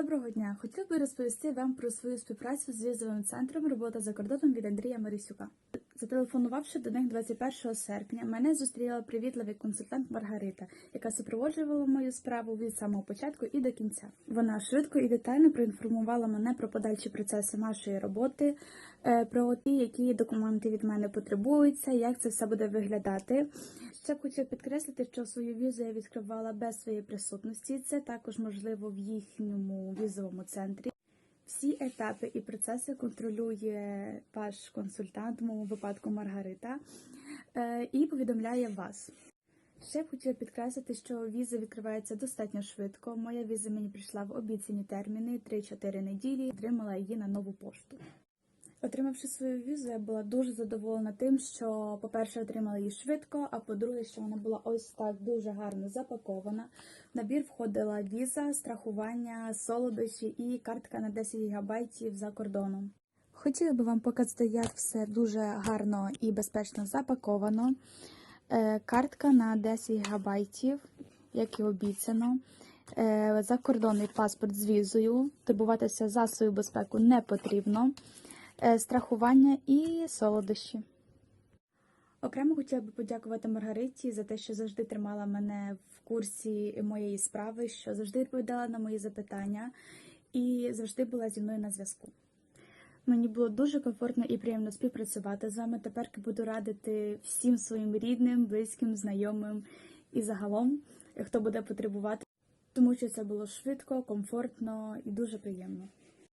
Доброго дня! Хотів би розповісти вам про свою співпрацю з візовим центром робота за кордоном від Андрія Марисюка. Зателефонувавши до них 21 серпня, мене зустріла привітливий консультант Маргарита, яка супроводжувала мою справу від самого початку і до кінця. Вона швидко і детально проінформувала мене про подальші процеси нашої роботи, е, про ті, які документи від мене потребуються, як це все буде виглядати. Ще б хотів підкреслити, що свою візу я відкривала без своєї присутності. Це також можливо в їхньому візовому центрі. Всі етапи і процеси контролює ваш консультант, в моєму випадку Маргарита, е, і повідомляє вас. Ще б хотіла підкреслити, що віза відкривається достатньо швидко. Моя віза мені прийшла в обіцяні терміни 3-4 неділі. Отримала її на нову пошту. Отримавши свою візу, я була дуже задоволена тим, що, по-перше, отримала її швидко, а по-друге, що вона була ось так дуже гарно запакована. В набір входила віза, страхування, солодощі і картка на 10 гігабайтів за кордоном. Хотіла би вам показати, як все дуже гарно і безпечно запаковано. Е, Картка на 10 гігабайтів, як і обіцяно. Е, Закордонний паспорт з візою. Турбуватися за свою безпеку не потрібно. Е, Страхування і солодощі. Окремо хотіла би подякувати Маргариті за те, що завжди тримала мене в курсі моєї справи, що завжди відповідала на мої запитання і завжди була зі мною на зв'язку. Мені було дуже комфортно і приємно співпрацювати з вами. Тепер буду радити всім своїм рідним, близьким, знайомим і загалом, хто буде потребувати, тому що це було швидко, комфортно і дуже приємно.